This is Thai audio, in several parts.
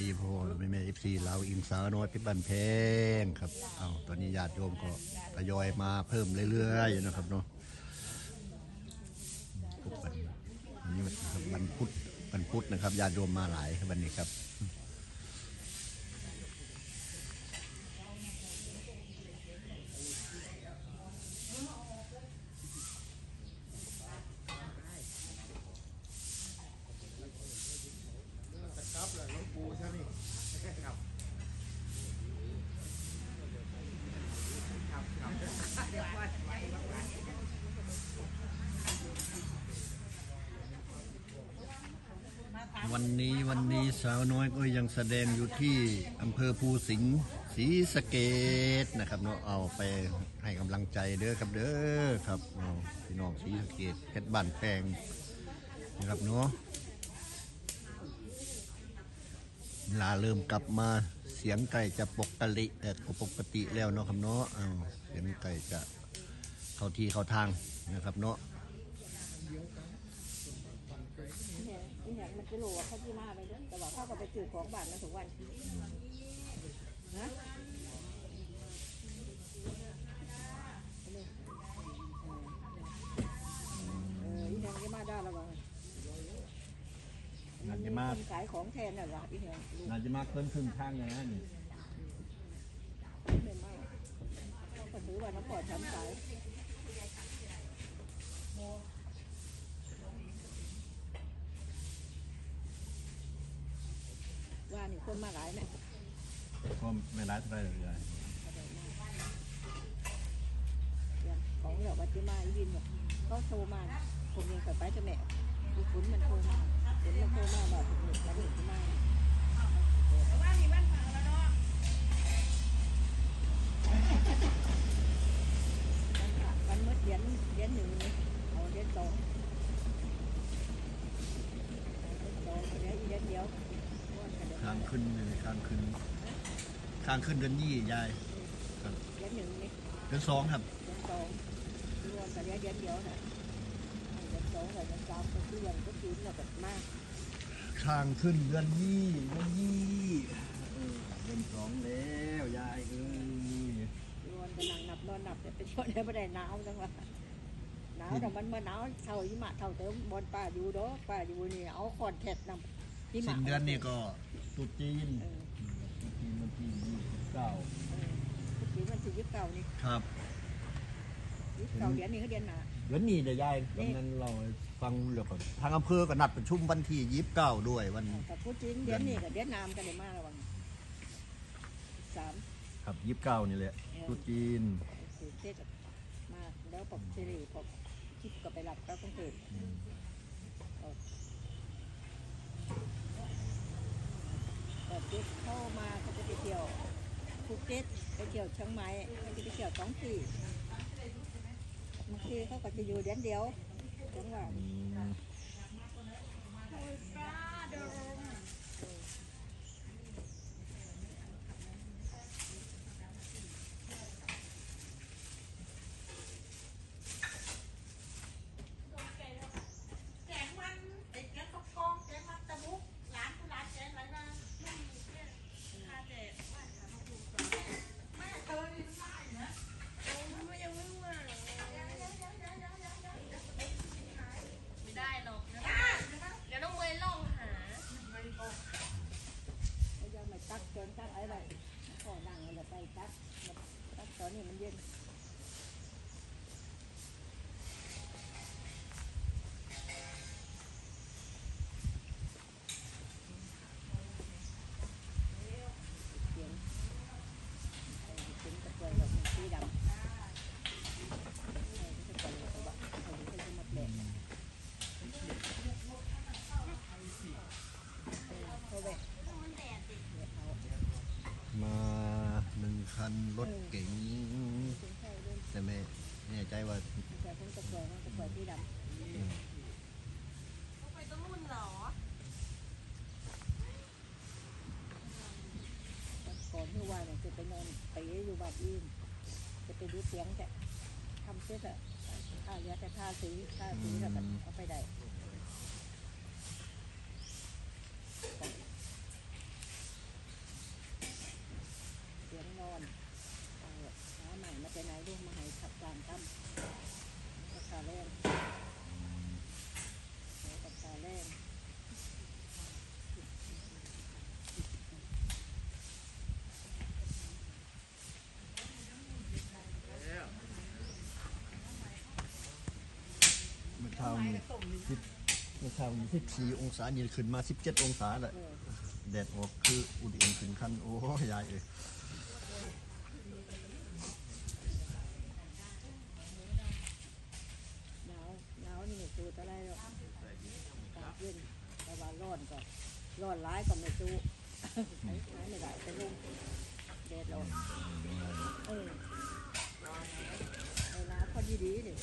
ดีพ่อแม่แม่เอฟซีเราอิงสาวน้อยพิบันแพงครับ เอาตอนนี้ญาติโยมก็ทยอยมาเพิ่มเรื่อยๆนะครับเนาะวันนี้วันพุธวันพุธนะครับญาติโยมมาหลายครับวันนี้ครับหลวงปู่ใช่ไหมครับครับครับ วันนี้วันนี้สาวน้อยก็ยังแสดงอยู่ที่อำเภอภูสิงห์ศรีสะเกดนะครับเนาะเอาไปให้กำลังใจเด้อครับเด้อครับเอาพี่น้องศรีสะเกดเพชรบ้านแพงนะครับเนาะลาเริ่มกลับมาเสียงไก่จะปกติเออปกติแล้วเนาะครับเนาะเอาเสียงไก่จะเข้าที่เข้าทางนะครับเนาะ นี่ยอีเนี่ยมันจะรู้ว่าเขาที่มาไปเด้อแต่ว่าเขาก็ไปจืดของบ้านนะทุกวันนะเอออีเนี่ยมันจะมาได้แล้ววะน่าจะมาคนขายของแทนน่ะวะอีเนี่ยลูกน่าจะมาเกินครึ่งทางอย่างนั้นไม่ไม่เขาก็ถือว่าน้ำปอดช้ำสายว่านี่ คนมาหลายเนี่ยก็ไม่ร้ายเท่าไหรเลยอย่างของเหล่าวัจิมาอีวินบอกเขาโทรมาผมยังกลับไปจะแม่ดูฝนมันโทรมาฝนมันโทรมาบอกผมหนึ่งแล้วหนึ่งที่มาวันมืดเหรียญเหรียญหนึ่งนี่เอาเหรียญสองเอาเหรียญสองเหรียญอีกเหรียญเดียวม้วนกันเดี๋ยว ข้างขึ้นเลยข้างขึ้นข้างขึ้นเดือนยี่ยายเหรียญหนึ่งนี่เดือนสองครับเหรียญสองรวมกันเหรียญเหรียญเดียวนะเหรียญสองกับเหรียญสามก็คือเหรียญก็คืนเราแบบมากข้างขึ้นเดือนยี่เดือนยี่เออเดือนสองแล้วยายเอ้ยนอนก็นั่งนับนอนนับแต่เป็นช่วงนี้ไม่ได้หนาวจังวะหนาวแต่มันเมื่อหนาวเท่าหิมะเท่าเติมบอลป้าอยู่เด้อป้าอยู่นี่เอาคอนแทคนำหิมะสิ้นเดือนนี่ก็ ตรุษจีนเออตรุษจีนวันที่ยี่สิบเก้าเออทุกทีมันสิยี่สิบเก้านี่ครับยี่สิบเก้าเดือนนี้เขาเดือนหนาเดือนนี้เดี๋ยวยายวันนั้นเราฟังเรื่องก่อนทางอำเภอก็นัดประชุมวันที่ยี่สิบเก้าด้วยวันแต่พูดจริงเดือนนี้กับเดือนน้ำกันเลยมากระวังสามครับยี่สิบเก้านี่แหละตรุษจีนสี่เทศมาแล้วปกสิริปกคิดก็ไปหลับก็ต้องเกิด อืม แบบเด็กเข้ามาเขาจะไปเที่ยวภูเก็ตไปเที่ยวเชียงใหม่เขาจะไปเที่ยวสองที่บางทีเขาก็จะอยู่เดียนเดียวจังหวะ อืม ใจว่าแต่มจะปล่อยผมจะปล่อยพี่ดอืมเขาไปตรงนู่นเหรอ ก่อนเมื่อวานเนี่ยจะไปนอนไปอยู่บ้านอื่นจะไปดูเสียงจะทำเสื้อจะค่าแต่ค่าซื้อค่าซื้อแล้วก็เอาไปได้เสียงนอนเอาใหม่มาจาไหนลูกมา การตั้มกับตาแรงกับตาแรงมันทำสิมันทำสิบสี่องศาเย็นขึ้นมาสิบเจ็ดองศาเลยแดดออกคืออุ่นภูมิขึ้นขั้นโอ้ยายเอ้ย อนร้ายก็ไม่จู้ใช้ไม่ได้เป็นลมแดดร้อนเออเวลาพอดีดีๆนี่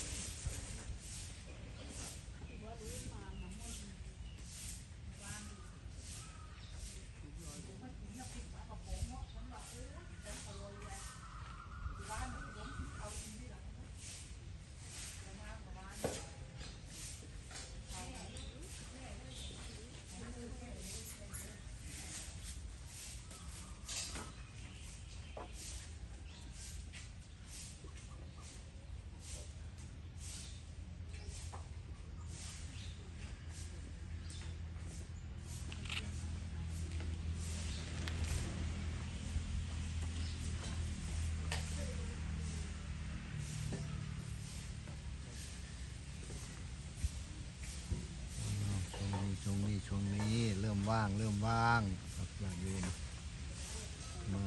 ช่วงนี้ช่วงนี้ช่วงนี้เริ่มว่างเริ่มว่างครับญาติโยม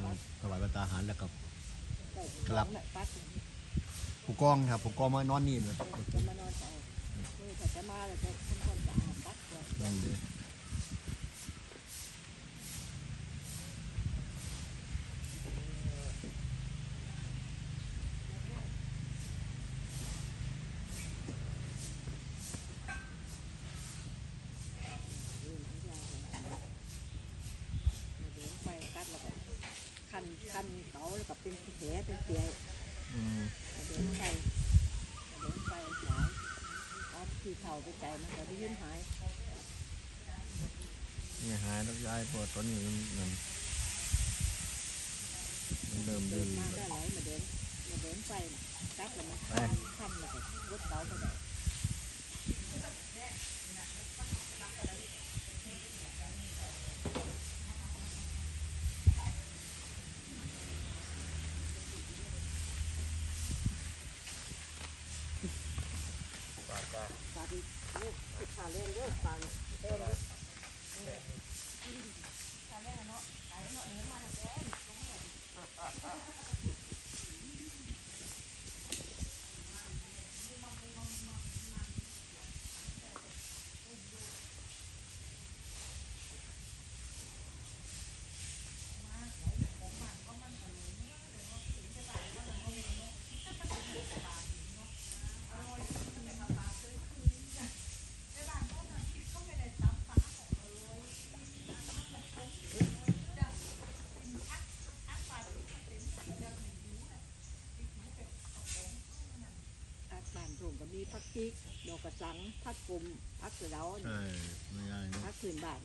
มาถวายพระตาหารแล้วกับครับแบบปัดผู้กองครับผู้กองมานอนนี่เลยจะมานอนเอาคือถ้าจะมาแล้วจะทำความสะอาดปัดก่อนนั่นเลย มาเดินไปกัดแล้วก็ คันเขาแล้วก็เป็นแผลเป็นเสียอืมเดินไปเดินไปหายเอาที่เข่าไปใจมันก็ได้ยินหายนี่หายแล้วยายปวดตอนนี้มันมันเริ่มเดิเดินนมาได้ไหลมาเดินมาเดินไปน่ะกัดแล้วมันคันคันแล้วก็รถเสาไปได้ ขาเล่นด้วยฟังเต้นด้วย อาบานถุงก็มีพักจิก ดอกกระสังพักกลุ่มพักเสือเดาใช่ไม่ยายเนาะพักคืนบ้าน